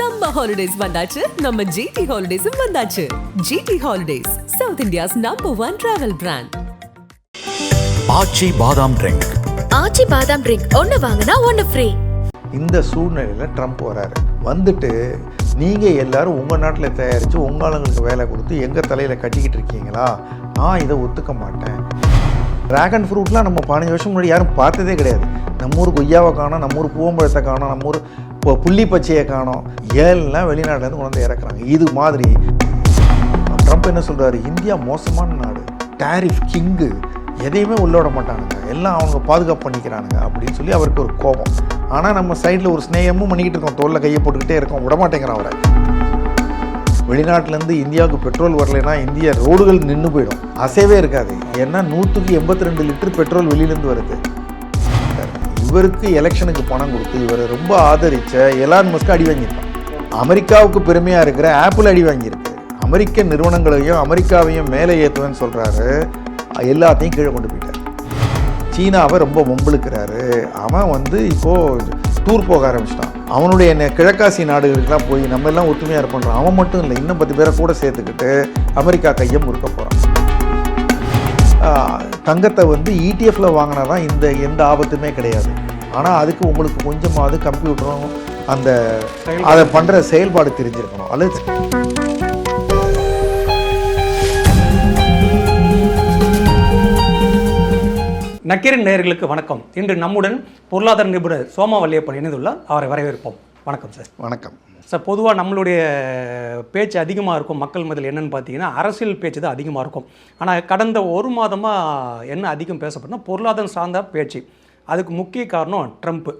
Summer holidays வந்தாச்சு. நம்ம GT ஹாலிடேஸும் வந்தாச்சு. GT holidays South India's number one travel brand Aachi பாதாம் ட்ரிங்க் ஆச்சி பாதாம் ட்ரிங்க் ஒன்னு வாங்கினா ஒன்னு ஃப்ரீ இந்த சூழ்நிலையில் ட்ரம்ப் வராரு வந்துட்டு நீங்கள் எல்லாரும் உங்கள் நாட்டில் தயாரித்து உங்கள் ஆளுங்களுக்கு வேலை கொடுத்து எங்கள் தலையில் கட்டிக்கிட்டு இருக்கீங்களா? நான் இதை ஒத்துக்க மாட்டேன். ட்ராகன் ஃப்ரூட்லாம் நம்ம பதினஞ்சு வருஷம் முன்னாடி யாரும் பார்த்ததே கிடையாது. நம்ம ஊர் கொய்யாவை காணோம் நம்ம ஊர் பூவம்பழத்தை காணோம் நம்ம ஊர் இப்போ புள்ளி பச்சையை காணோம் ஏழுலாம் வெளிநாட்டிலேருந்து கொண்டு வந்து இறக்குறாங்க. இது மாதிரி. ட்ரம்ப் என்ன சொல்கிறாரு இந்தியா மோசமான நாடு. டேரிஃப் கிங்கு எதையுமே உள்ள விட மாட்டானுங்க. எல்லாம் அவங்க பாதுகாப்பு பண்ணிக்கிறானுங்க அப்படின்னு சொல்லி அவருக்கு ஒரு கோபம். ஆனால் நம்ம சைடில் ஒரு ஸ்நேகமும் பண்ணிக்கிட்டு இருக்கோம். தோளில் கையை போட்டுக்கிட்டே இருக்கோம். விட மாட்டேங்கிறான் அவரை. வெளிநாட்டிலேருந்து இந்தியாவுக்கு பெட்ரோல் வரலைன்னா இந்தியா ரோடுகள் நின்று போயிடும். அசைவே இருக்காது. ஏன்னா நூற்றுக்கு எண்பத்தி ரெண்டு லிட்டர் பெட்ரோல் வெளியிலேருந்து வருது. இவருக்கு எலெக்ஷனுக்கு பணம் கொடுத்து இவரை ரொம்ப ஆதரித்த எலான் மஸ்க் அடி வாங்கியிருக்கான். அமெரிக்காவுக்கு பெருமையாக இருக்கிற ஆப்பிள் அடி வாங்கியிருக்கு. அமெரிக்க நிறுவனங்களையும் அமெரிக்காவையும் மேலே ஏற்றுவேன்னு சொல்கிறாரு எல்லாத்தையும் கீழே கொண்டு போயிட்டார். சீனாவை ரொம்ப மும்பிழுக்கிறாரு. அவன் வந்து இப்போது டூர் போக ஆரம்பிச்சிட்டான். அவனுடைய கிழக்காசி நாடுகளுக்கெல்லாம் போய் நம்ம எல்லாம் ஒற்றுமையாக இருப்போம் அவன் மட்டும் இல்லை இன்னும் பத்து பேரை கூட சேர்த்துக்கிட்டு அமெரிக்கா கையை முறுக்க போகிறான் தங்கத்தை வந்து இடிஎஃப்ல வாங்கினா தான் இந்த எந்த ஆபத்துமே கிடையாது. ஆனால் அதுக்கு உங்களுக்கு கொஞ்சமாவது கம்ப்யூட்டரும் அந்த அதை பண்ணுற செயல்பாடு தெரிஞ்சிருக்கணும். அல்லது நக்கீரன் நேயர்களுக்கு வணக்கம். இன்று நம்முடன் பொருளாதார நிபுணர் சோமா வல்லியப்பன் இணைந்துள்ளார். அவரை வரவேற்போம். வணக்கம் சார். வணக்கம். சார் பொதுவாக நம்மளுடைய பேச்சு அதிகமாக இருக்கும். மக்கள் மத்தியில் என்னன்னு பார்த்தீங்கன்னா அரசியல் பேச்சு தான் அதிகமாக இருக்கும். ஆனால் கடந்த ஒரு மாதமாக என்ன அதிகம் பேசப்படுனா பொருளாதாரம் சார்ந்த பேச்சு. அதுக்கு முக்கிய காரணம் ட்ரம்ப்பு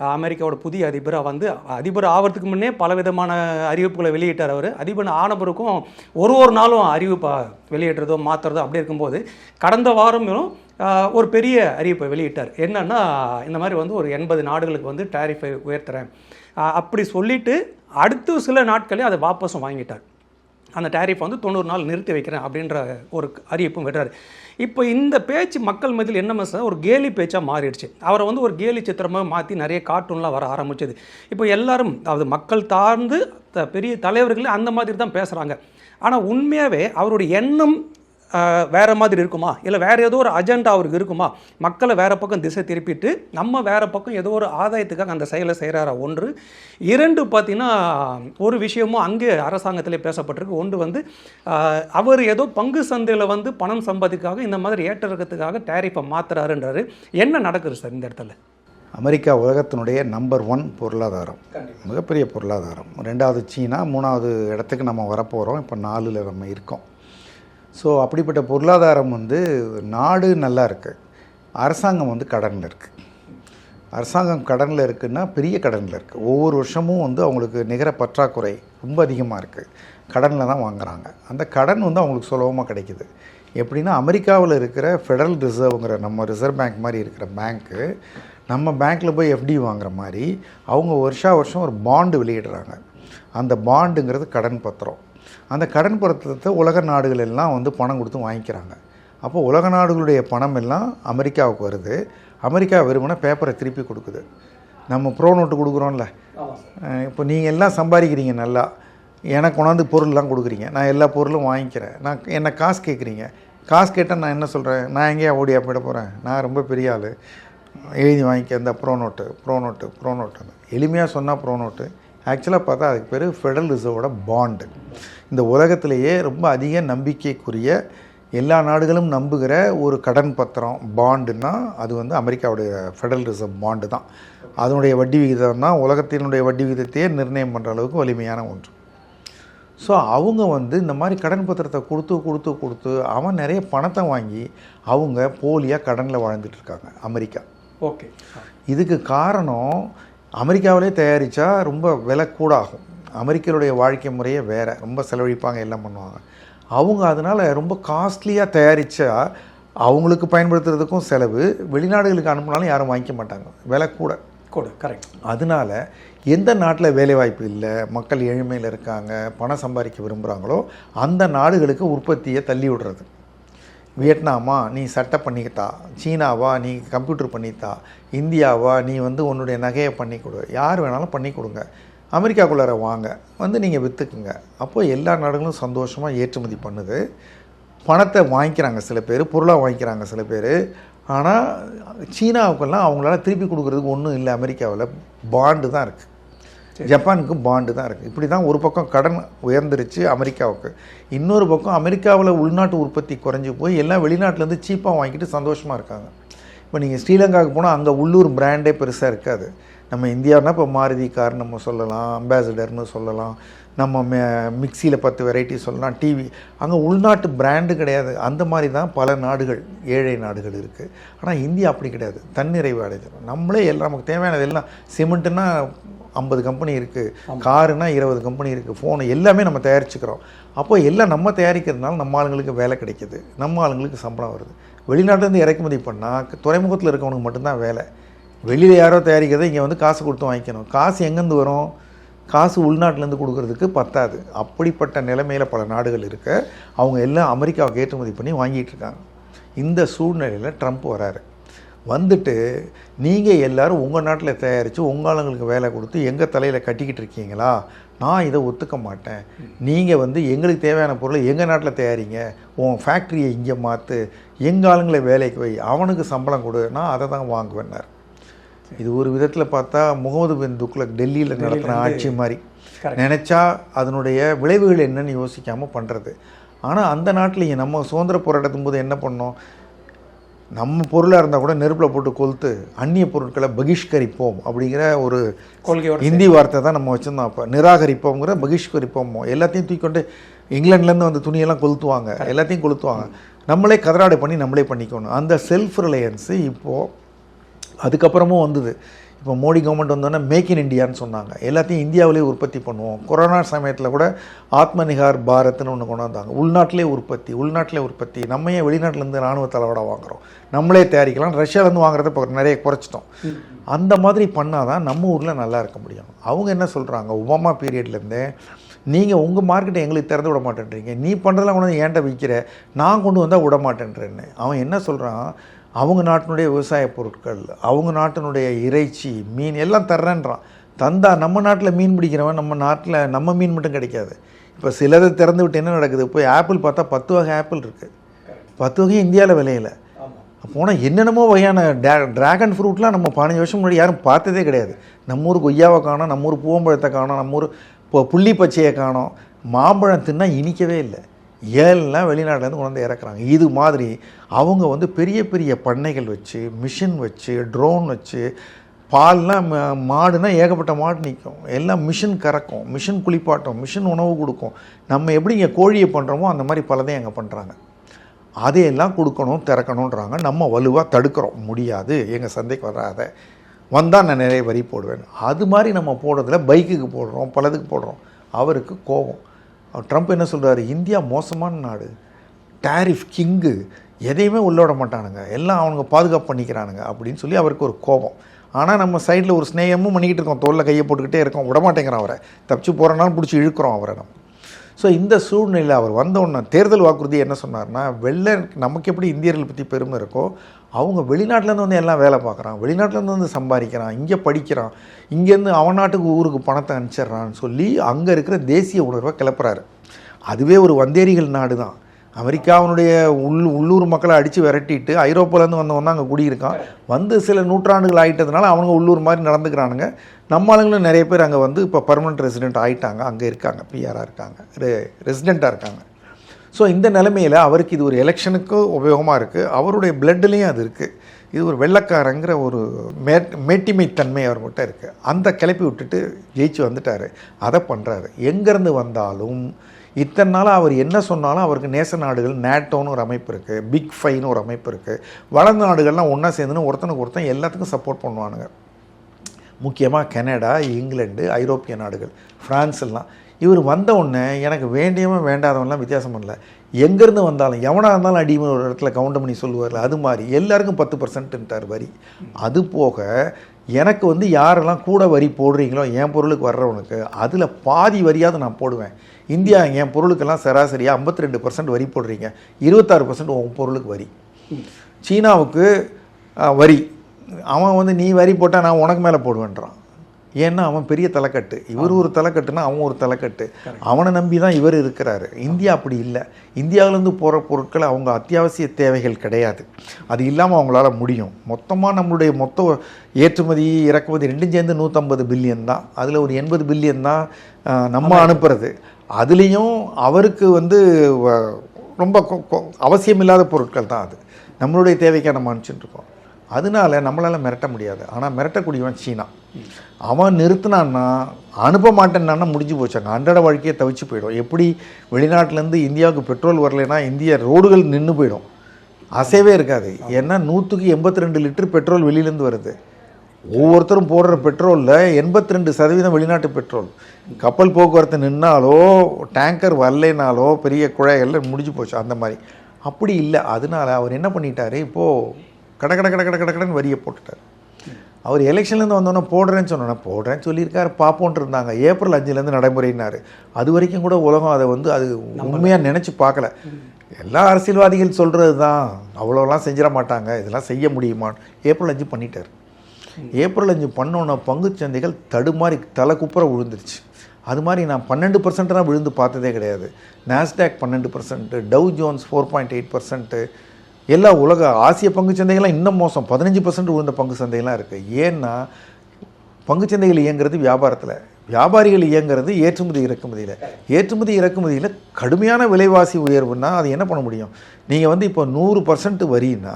அமெரிக்காவோட புதிய அதிபராக வந்து அதிபர் ஆகிறதுக்கு முன்னே பல விதமான அறிவிப்புகளை வெளியிட்டார் அவர். அதிபர் ஆனபருக்கும் ஒரு ஒரு நாளும் அறிவிப்பை வெளியிடுறதோ மாற்றுறதோ அப்படி இருக்கும்போது கடந்த வாரமும் ஒரு பெரிய அறிவிப்பை வெளியிட்டார். என்னன்னா இந்த மாதிரி வந்து ஒரு எண்பது நாடுகளுக்கு வந்து டேரிஃபை உயர்த்துறேன். அப்படி சொல்லிட்டு அடுத்த சில நாட்களே அதை வாபஸும் வாங்கிட்டார். அந்த டேரிஃப் வந்து தொண்ணூறு நாள் நிறுத்தி வைக்கிறேன் அப்படின்ற ஒரு அறிவிப்பும் விடுறாரு இப்போ இந்த பேச்சு மக்கள் மத்தியில் என்ன மனசு ஒரு கேலி பேச்சாக மாறிடுச்சு. அவரை வந்து ஒரு கேலி சித்திரமாக மாற்றி நிறைய கார்ட்டூன்லாம் வர ஆரம்பிச்சது. இப்போ எல்லாரும் அதாவது மக்கள் தாழ்ந்து பெரிய தலைவர்களே அந்த மாதிரி தான் பேசுகிறாங்க ஆனால் உண்மையாகவே அவருடைய எண்ணம் வேற மாதிரி இருக்குமா? இல்லை வேற ஏதோ ஒரு அஜெண்டா அவருக்கு இருக்குமா? மக்களை வேற பக்கம் திசை திருப்பிட்டு நம்ம வேற பக்கம் ஏதோ ஒரு ஆதாயத்துக்காக அந்த செயலை செய்கிறாரா ஒன்று. இரண்டு பார்த்தீங்கன்னா ஒரு விஷயமும் அங்கே அரசாங்கத்திலே பேசப்பட்டிருக்கு. ஒன்று வந்து அவர் ஏதோ பங்கு சந்தையில் வந்து பணம் சம்பாதிக்காக இந்த மாதிரி ஏற்ற இறக்கத்துக்காக டேரிஃபை மாத்துறாருன்றாரு. என்ன நடக்குது சார் இந்த இடத்துல? அமெரிக்கா உலகத்தினுடைய நம்பர் ஒன் பொருளாதாரம். மிகப்பெரிய பொருளாதாரம். ரெண்டாவது சீனா மூணாவது இடத்துக்கு நம்ம வரப்போகிறோம் இப்போ நாலில் நம்ம இருக்கோம். ஸோ அப்படிப்பட்ட பொருளாதாரம் வந்து நாடு நல்லா இருக்குது அரசாங்கம் வந்து கடனில் இருக்குது அரசாங்கம் கடனில் இருக்குன்னா பெரிய கடனில் இருக்குது ஒவ்வொரு வருஷமும் வந்து அவங்களுக்கு நிகர பற்றாக்குறை ரொம்ப அதிகமாக இருக்குது கடனில் தான் வாங்குகிறாங்க அந்த கடன் வந்து அவங்களுக்கு சுலபமாக கிடைக்குது. எப்படின்னா அமெரிக்காவில் இருக்கிற ஃபெடரல் ரிசர்வ்ங்கிற நம்ம ரிசர்வ் பேங்க் மாதிரி இருக்கிற பேங்க்கு நம்ம பேங்க்கில் போய் எஃப்டி வாங்குற மாதிரி அவங்க வருஷா வருஷம் ஒரு பாண்டு வெளியிடுறாங்க. அந்த பாண்டுங்கிறது கடன் பத்திரம். அந்த கடன் பத்திரத்தை உலக நாடுகள் எல்லாம் வந்து பணம் கொடுத்து வாங்கிக்கிறாங்க. அப்போ உலக நாடுகளுடைய பணம் எல்லாம் அமெரிக்காவுக்கு வருது. அமெரிக்கா வெறுமனே பேப்பரை திருப்பி கொடுக்குது. நம்ம ப்ரோ நோட்டு கொடுக்குறோம்ல. இப்போ நீங்கள் எல்லாம் சம்பாதிக்கிறீங்க நல்லா. எனக்கு கொண்டாந்து பொருள்லாம் கொடுக்குறீங்க. நான் எல்லா பொருளும் வாங்கிக்கிறேன். நான் என்ன காசு கேட்குறீங்க? காசு கேட்டால் நான் என்ன சொல்கிறேன் நான் எங்கேயா ஓடியா போயிட போகிறேன் நான் ரொம்ப பெரிய ஆள். எழுதி வாங்கிக்க இந்த pro note pro note pro note எளிமையாக சொன்னால் ப்ரோ நோட்டு ஆக்சுவலாக பார்த்தா அதுக்கு பேர் ஃபெடரல் ரிசர்வோட பாண்டு இந்த உலகத்திலேயே ரொம்ப அதிக நம்பிக்கைக்குரிய எல்லா நாடுகளும் நம்புகிற ஒரு கடன் பத்திரம் பாண்டுன்னா அது வந்து அமெரிக்காவுடைய ஃபெடரல் ரிசர்வ் பாண்டு தான். அதனுடைய வட்டி விகிதம் தான் உலகத்தினுடைய வட்டி விகிதத்தையே நிர்ணயம் பண்ணுற அளவுக்கு வலிமையான ஒன்று. ஸோ அவங்க வந்து இந்த மாதிரி கடன் பத்திரத்தை கொடுத்து கொடுத்து கொடுத்து அவன் நிறைய பணத்தை வாங்கி அவங்க போலியாக கடனில் வாழ்ந்துட்டு இருக்காங்க அமெரிக்கா. ஓகே இதுக்கு காரணம் அமெரிக்காவிலே தயாரித்தா ரொம்ப விலை கூட ஆகும் அமெரிக்கருடைய வாழ்க்கை முறையே வேறு. ரொம்ப செலவழிப்பாங்க எல்லாம் பண்ணுவாங்க. அவங்க அதனால் ரொம்ப காஸ்ட்லியாக தயாரித்தா அவங்களுக்கு பயன்படுத்துறதுக்கும் செலவு. வெளிநாடுகளுக்கு அனுப்புனாலும் யாரும் வாங்கிக்க மாட்டாங்க. விலை கூட. கூட கரெக்ட் அதனால எந்த நாட்டில் வேலைவாய்ப்பு இல்லை மக்கள் ஏழ்மையில் இருக்காங்க பணம் சம்பாதிக்க விரும்புகிறாங்களோ அந்த நாடுகளுக்கு உற்பத்தியை தள்ளி விடுறது. வியட்நாமா நீ சட்டை பண்ணிக்கிட்டா சீனாவா நீ கம்ப்யூட்டர் பண்ணித்தா இந்தியாவா நீ வந்து உன்னுடைய நகையை பண்ணி கொடு யார் வேணாலும் பண்ணி கொடுங்க அமெரிக்காக்குள்ளார வாங்க. வந்து நீங்கள் விற்றுக்குங்க அப்போது எல்லா நாடுகளும் சந்தோஷமாக ஏற்றுமதி பண்ணுது. பணத்தை வாங்கிக்கிறாங்க சில பேர் பொருளாக வாங்கிக்கிறாங்க சில பேர். ஆனால் சீனாவுக்கெல்லாம் அவங்களால திருப்பி கொடுக்குறதுக்கு ஒன்றும் இல்லை. அமெரிக்காவில் பாண்டு தான் இருக்குது ஜப்பானுக்கு பாண்டு தான் இருக்குது இப்படி தான் ஒரு பக்கம் கடன் உயர்ந்துருச்சு அமெரிக்காவுக்கு. இன்னொரு பக்கம் அமெரிக்காவில் உள்நாட்டு உற்பத்தி குறைஞ்சி போய் எல்லாம் வெளிநாட்டிலேருந்து சீப்பாக வாங்கிட்டு சந்தோஷமாக இருக்காங்க. இப்போ நீங்கள் ஸ்ரீலங்காவுக்கு போனால் அங்கே உள்ளூர் பிராண்டே பெருசாக இருக்காது. நம்ம இந்தியாவுனா இப்போ மாருதி கார் நம்ம சொல்லலாம் அம்பாசிடர்னு சொல்லலாம். நம்ம மிக்சியில் பத்து வெரைட்டி சொல்லலாம். டிவி அங்கே உள்நாட்டு பிராண்டு கிடையாது. அந்த மாதிரி தான் பல நாடுகள் ஏழை நாடுகள் இருக்குது ஆனால் இந்தியா அப்படி கிடையாது. தன்னிறைவு அடைஞ்சிடும் நம்மளே எல்லாம் நமக்கு தேவையானது எல்லாம் சிமெண்ட்டுனா ஐம்பது கம்பெனி இருக்குது காருனா இருபது கம்பெனி இருக்குது ஃபோனு எல்லாமே நம்ம தயாரிச்சுக்கிறோம். அப்போ எல்லாம் நம்ம தயாரிக்கிறதுனால நம்ம ஆளுங்களுக்கு வேலை கிடைக்குது. நம்ம ஆளுங்களுக்கு சம்பளம் வருது. வெளிநாட்டிலேருந்து இறக்குமதி பண்ணால் துறைமுகத்தில் இருக்கவனுக்கு மட்டும்தான் வேலை. வெளியில் யாரோ தயாரிக்கிறதை இங்கே வந்து காசு கொடுத்து வாங்கிக்கணும். காசு எங்கேருந்து வரும்? காசு உள்நாட்டிலேருந்து கொடுக்கறதுக்கு பத்தாது. அப்படிப்பட்ட நிலைமையில் பல நாடுகள் இருக்க அவங்க எல்லாம் அமெரிக்காவுக்கு ஏற்றுமதி பண்ணி வாங்கிட்டு இருக்காங்க. இந்த சூழ்நிலையில் ட்ரம்ப் வராரு. வந்துட்டு நீங்கள் எல்லாரும் உங்கள் நாட்டில் தயாரித்து உங்கள் ஆளுங்களுக்கு வேலை கொடுத்து எங்கள் தலையில் கட்டிக்கிட்டு இருக்கீங்களா? நான் இதை ஒத்துக்க மாட்டேன். நீங்கள் வந்து எங்களுக்கு தேவையான பொருளை எங்கள் நாட்டில் தயாரிங்க? உன் ஃபேக்ட்ரியை இங்கே மாற்று எங்கள் ஆளுங்களை வேலைக்கு வை. அவனுக்கு சம்பளம் கொடு. நான் அதை தான் வாங்குவேன்னார். இது ஒரு விதத்தில் பார்த்தா முகமது பின் துக்ளக் டெல்லியில் நடத்தின ஆட்சி மாதிரி. நினச்சா அதனுடைய விளைவுகள் என்னன்னு யோசிக்காமல் பண்ணுறது ஆனால் அந்த நாட்டிலேயே நம்ம சுதந்திர போராட்டத்தும் போது என்ன பண்ணோம்? நம்ம பொருளாக இருந்தால் கூட நெருப்பில் போட்டு கொளுத்து அந்நிய பொருட்களை பகிஷ்கரிப்போம் அப்படிங்கிற ஒரு கொள்கையோட இந்தி வார்த்தை தான் நம்ம வச்சுருந்தோம் அப்போ. நிராகரிப்போங்கிற பகிஷ்கரிப்போம் எல்லாத்தையும் தூக்கிக்கொண்டு இங்கிலாந்துலேருந்து வந்து துணியெல்லாம் கொளுத்துவாங்க. எல்லாத்தையும் கொளுத்துவாங்க. நம்மளே கதராடை பண்ணி நம்மளே பண்ணிக்கணும். அந்த செல்ஃப் ரிலையன்ஸு இப்போது அதுக்கப்புறமும் வந்தது. இப்போ மோடி கவர்மெண்ட் வந்தோடனே மேக் இன் இண்டியான்னு சொன்னாங்க. எல்லாத்தையும் இந்தியாவிலே உற்பத்தி பண்ணுவோம். கொரோனா சமயத்தில் கூட ஆத்மநிகார் பாரத்னு ஒன்று கொண்டு வந்தாங்க உள்நாட்டிலே உற்பத்தி உள்நாட்டிலே உற்பத்தி. நம்ம ஏன் வெளிநாட்டிலேருந்து ராணுவ தளவாட வாங்குறோம்? நம்மளே தயாரிக்கலாம். ரஷ்யாவிலேருந்து வாங்குறத இப்போ நிறைய குறைச்சிட்டோம். அந்த மாதிரி பண்ணால் தான் நம்ம ஊரில் நல்லா இருக்க முடியும். அவங்க என்ன சொல்கிறாங்க ஒபாமா பீரியட்லேருந்தே நீங்கள் உங்கள் மார்க்கெட்டை எங்களுக்கு திறந்து விட மாட்டேன்றீங்க. நீ பண்ணுறதெல்லாம் கொண்டு வந்து ஏன்ட்ட விற்கிற நான் கொண்டு வந்தால் விட மாட்டேன்றேன்னு. அவன் என்ன சொல்கிறான் அவங்க நாட்டினுடைய விவசாய பொருட்கள் அவங்க நாட்டினுடைய இறைச்சி மீன் எல்லாம் தர்றேன்றான். தந்தா நம்ம நாட்டில் மீன் பிடிக்கிறவன் நம்ம நாட்டில் நம்ம மீன் மட்டும் கிடைக்காது. இப்போ சிலதை திறந்து விட்டு என்ன நடக்குது? போய் ஆப்பிள் பார்த்தா பத்து வகை ஆப்பிள் இருக்குது பத்து வகை இந்தியாவில் விளையல. போனால் என்னென்னமோ வகையான டே ட்ராகன் ஃப்ரூட்லாம் நம்ம பதினஞ்சு வருஷம் முன்னாடி யாரும் பார்த்ததே கிடையாது. நம்ம ஊர் கொய்யாவை காணோம் நம்ம ஊர் பூவம்பழத்தை காணோம் நம்ம ஊர் இப்போ புள்ளி பச்சையை காணோம். மாம்பழம் தின்னா இனிக்கவே இல்லை. ஏழெலாம் வெளிநாட்டிலேருந்து கொண்டு வந்து இறக்குறாங்க? இது மாதிரி அவங்க வந்து பெரிய பெரிய பண்ணைகள் வச்சு மிஷின் வச்சு ட்ரோன் வச்சு பால்லாம் ம- மாடுனா ஏகப்பட்ட மாடு நிற்கும் எல்லாம் மிஷின் கறக்கும் மிஷின் குளிப்பாட்டும் மிஷின் உணவு கொடுக்கும். நம்ம எப்படி இங்கே கோழியை பண்ணுறோமோ அந்த மாதிரி பலதையும் அங்கே பண்ணுறாங்க அதையெல்லாம் கொடுக்கணும் திறக்கணுன்றாங்க நம்ம வலுவாக தடுக்கிறோம். முடியாது. எங்கள் சந்தைக்கு வராத. வந்தால் நான் நிறைய வரி போடுவேன். அது மாதிரி நம்ம போடுறதுல பைக்குக்கு போடுறோம் பலதுக்கு போடுறோம். அவருக்கு கோபம். ட்ரம்ப் என்ன சொல்கிறாரு இந்தியா மோசமான நாடு. டாரிஃப் கிங்கு எதையுமே உள்ள விட மாட்டானுங்க. எல்லாம் அவனுங்க பாதுகாப்பு பண்ணிக்கிறானுங்க அப்படின்னு சொல்லி அவருக்கு ஒரு கோபம். ஆனால் நம்ம சைடில் ஒரு ஸ்நேகமும் பண்ணிக்கிட்டு இருக்கோம். தோளில் கையை போட்டுக்கிட்டே இருக்கோம். விட மாட்டேங்கிறோம் அவரை. தப்பிச்சு போகிறனாலும் பிடிச்சி இழுக்கிறோம் அவரை நம்ம. ஸோ இந்த சூழ்நிலையில் அவர் வந்த உடனே தேர்தல் வாக்குறுதி என்ன சொன்னார்னா வெள்ளை நமக்கு எப்படி இந்தியர்கள் பற்றி பெருமை இருக்கோ அவங்க வெளிநாட்டிலேருந்து வந்து எல்லாம் வேலை பார்க்குறான். வெளிநாட்டிலேருந்து வந்து சம்பாதிக்கிறான். இங்கே படிக்கிறான். இங்கேருந்து அவன் நாட்டுக்கு ஊருக்கு பணத்தை அனுப்பிச்சிட்றான்னு சொல்லி அங்கே இருக்கிற தேசிய உணர்வை கிளப்புறாரு. அதுவே ஒரு வந்தேரிகள் நாடு தான். அமெரிக்காவினுடைய உள் உள்ளூர் மக்களை அடித்து விரட்டிட்டு ஐரோப்பாலேருந்து வந்தவன் தான் அங்கே குடியிருக்கான். வந்து சில நூற்றாண்டுகள் ஆகிட்டதுனால அவங்க உள்ளூர் மாதிரி நடந்துக்கிறானுங்க. நம்ம ஆளுங்களும் நிறைய பேர் அங்கே வந்து இப்போ பர்மனெண்ட் ரெசிடென்ட் ஆகிட்டாங்க அங்கே இருக்காங்க. பிஆராக இருக்காங்க. ரெ ரெசிடெண்ட்டாக இருக்காங்க. ஸோ இந்த நிலைமையில் அவருக்கு இது ஒரு எலெக்ஷனுக்கும் உபயோகமாக இருக்குது அவருடைய பிளட்லேயும் அது இருக்குது இது ஒரு வெள்ளக்காரங்கிற ஒரு மே மேட்டிமைத்தன்மை அவர்கிட்ட இருக்குது அந்த கிளப்பி விட்டுட்டு ஜெயிச்சு வந்துட்டார். அதை பண்ணுறாரு எங்கேருந்து வந்தாலும் இத்தனை நாளாக அவர் என்ன சொன்னாலும் அவருக்கு நேச நாடுகள் நேட்டோன்னு ஒரு அமைப்பு இருக்குது பிக் ஃபைன்னு ஒரு அமைப்பு இருக்குது வளர்ந்த நாடுகள்லாம் ஒன்றா சேர்ந்துன்னு ஒருத்தனுக்கு ஒருத்தன் எல்லாத்துக்கும் சப்போர்ட் பண்ணுவானுங்க. முக்கியமாக கனடா இங்கிலாண்டு ஐரோப்பிய நாடுகள் ஃப்ரான்ஸ் எல்லாம். இவர் வந்த உடனே எனக்கு வேண்டியவன் வேண்டாதவன்லாம் வித்தியாசம் பண்ணல. எங்கேருந்து வந்தாலும் எவனாக இருந்தாலும் அடிமன் ஒரு இடத்துல கவுண்ட் பண்ணி சொல்லுவார்ல அது மாதிரி. எல்லாருக்கும் பத்து பர்சன்ட்டுன்ட்டார் வரி. அது போக எனக்கு வந்து யாரெல்லாம் கூட வரி போடுறீங்களோ என் பொருளுக்கு வர்றவனுக்கு அதில் பாதி வரியாவது நான் போடுவேன். இந்தியா என் பொருளுக்கெல்லாம் சராசரியாக ஐம்பத்தி ரெண்டு பர்சன்ட் வரி போடுறீங்க. இருபத்தாறு பர்சன்ட் உன் பொருளுக்கு வரி. சீனாவுக்கு வரி. அவன் வந்து நீ வரி போட்டால் நான் உனக்கு மேலே போடுவேன்றான். ஏன்னா அவன் பெரிய தலைக்கட்டு. இவர் ஒரு தலைக்கட்டுனா அவன் ஒரு தலைக்கட்டு. அவனை நம்பி தான் இவர் இருக்கிறாரு. இந்தியா அப்படி இல்லை. இந்தியாவிலேருந்து போகிற பொருட்கள் அவங்க அத்தியாவசிய தேவைகள் கிடையாது. அது இல்லாமல் அவங்களால முடியும். மொத்தமாக நம்மளுடைய மொத்த ஏற்றுமதி இறக்குமதி ரெண்டும் சேர்ந்து நூற்றம்பது பில்லியன் தான். அதில் ஒரு எண்பது பில்லியன் தான் நம்ம அனுப்புறது. அதுலேயும் அவருக்கு வந்து ரொம்ப அவசியமில்லாத பொருட்கள் தான் அது. நம்மளுடைய தேவைக்காக நம்ம அனுப்பிச்சுட்டு இருக்கோம். அதனால நம்மளால் மிரட்ட முடியாது. ஆனால் மிரட்டக்கூடியவன் சீனா. அவன் நிறுத்தினான்னா அனுப்ப மாட்டேன்னா முடிஞ்சு போச்சு. அன்றாட வாழ்க்கையை தவிச்சு போயிடும். எப்படி வெளிநாட்டிலேருந்து இந்தியாவுக்கு பெட்ரோல் வரலைன்னா இந்திய ரோடுகள் நின்று போயிடும். அசைவே இருக்காது. ஏன்னா நூற்றுக்கு எண்பத்தி ரெண்டு லிட்டர் பெட்ரோல் வெளியிலேருந்து வருது. ஒவ்வொருத்தரும் போடுற பெட்ரோலில் எண்பத்தி ரெண்டு சதவீதம் வெளிநாட்டு பெட்ரோல். கப்பல் போக்குவரத்து நின்னாலோ டேங்கர் வரலைனாலோ பெரிய குழாய்கள் முடிஞ்சு போச்சு. அந்த மாதிரி. அப்படி இல்லை. அதனால அவர் என்ன பண்ணிட்டாரு? இப்போது கட கட கட கட கட கடன்னு வரியை போட்டுட்டார். அவர் எலெக்ஷன்லேருந்து வந்தோன்னே போடுறேன்னு சொன்னோன்னே போடுறேன்னு சொல்லியிருக்காரு பார்ப்போன்ட்டு இருந்தாங்க. ஏப்ரல் அஞ்சுலேருந்து நடைமுறைனாரு அது வரைக்கும் கூட உலகம் அதை வந்து அது உண்மையாக நினச்சி பார்க்கல. எல்லா அரசியல்வாதிகள் சொல்கிறது தான். அவ்வளோலாம் செஞ்சிட மாட்டாங்க. இதெல்லாம் செய்ய முடியுமான்னு ஏப்ரல் அஞ்சு பண்ணிட்டார். ஏப்ரல் அஞ்சு பண்ணோன்னே பங்குச் சந்தைகள் தடுமாறி தலை குப்புற விழுந்துருச்சு. அது மாதிரி நான் பன்னெண்டு பர்சன்ட்லாம் விழுந்து பார்த்ததே கிடையாது. நாஸ்டாக் பன்னெண்டு percent Dow Jones four point eight percent எல்லா உலக ஆசிய பங்குச் சந்தைகள்லாம் இன்னும் மோசம். பதினஞ்சு பர்சன்ட் உயர்ந்த பங்கு சந்தைகள்லாம் இருக்குது ஏன்னா பங்குச் சந்தைகள் இயங்குறது வியாபாரத்தில். வியாபாரிகள் இயங்குறது ஏற்றுமதி இறக்குமதியில். ஏற்றுமதி இறக்குமதியில் கடுமையான விலைவாசி உயர்வுன்னா அது என்ன பண்ண முடியும்? நீங்கள் வந்து இப்போ நூறு பர்சன்ட் வரின்னா